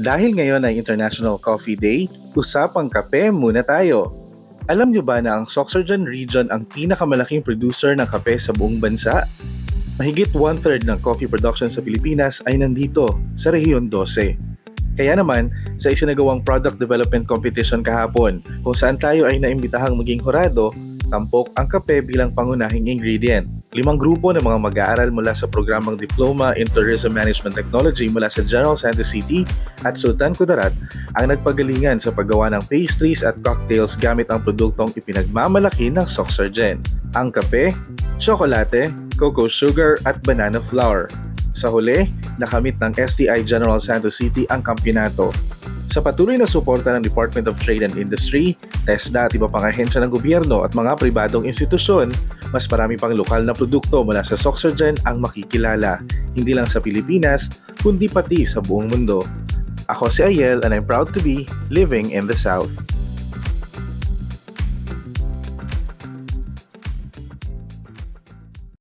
Dahil ngayon ay International Coffee Day, usapang kape muna tayo. Alam nyo ba na ang Soxargen region ang pinakamalaking producer ng kape sa buong bansa? Mahigit one-third ng coffee production sa Pilipinas ay nandito sa Rehiyon 12. Kaya naman, sa isinagawang product development competition kahapon, kung saan tayo ay naimbitahang maging hurado, tampok ang kape bilang pangunahing ingredient. Limang grupo ng mga mag-aaral mula sa programang Diploma in Tourism Management Technology mula sa General Santos City at Sultan Kudarat ang nagpagalingan sa paggawa ng pastries at cocktails gamit ang produktong ipinagmamalaki ng Soxargen. Ang kape, tsokolate, cocoa sugar at banana flour. Sa huli, nakamit ng STI General Santos City ang kampyonato. Sa patuloy na suporta ng Department of Trade and Industry, TESDA at iba pang ahensya ng gobyerno at mga pribadong institusyon, mas marami pang lokal na produkto mula sa Soxargen ang makikilala, hindi lang sa Pilipinas, kundi pati sa buong mundo. Ako si Ayel and I'm proud to be living in the South.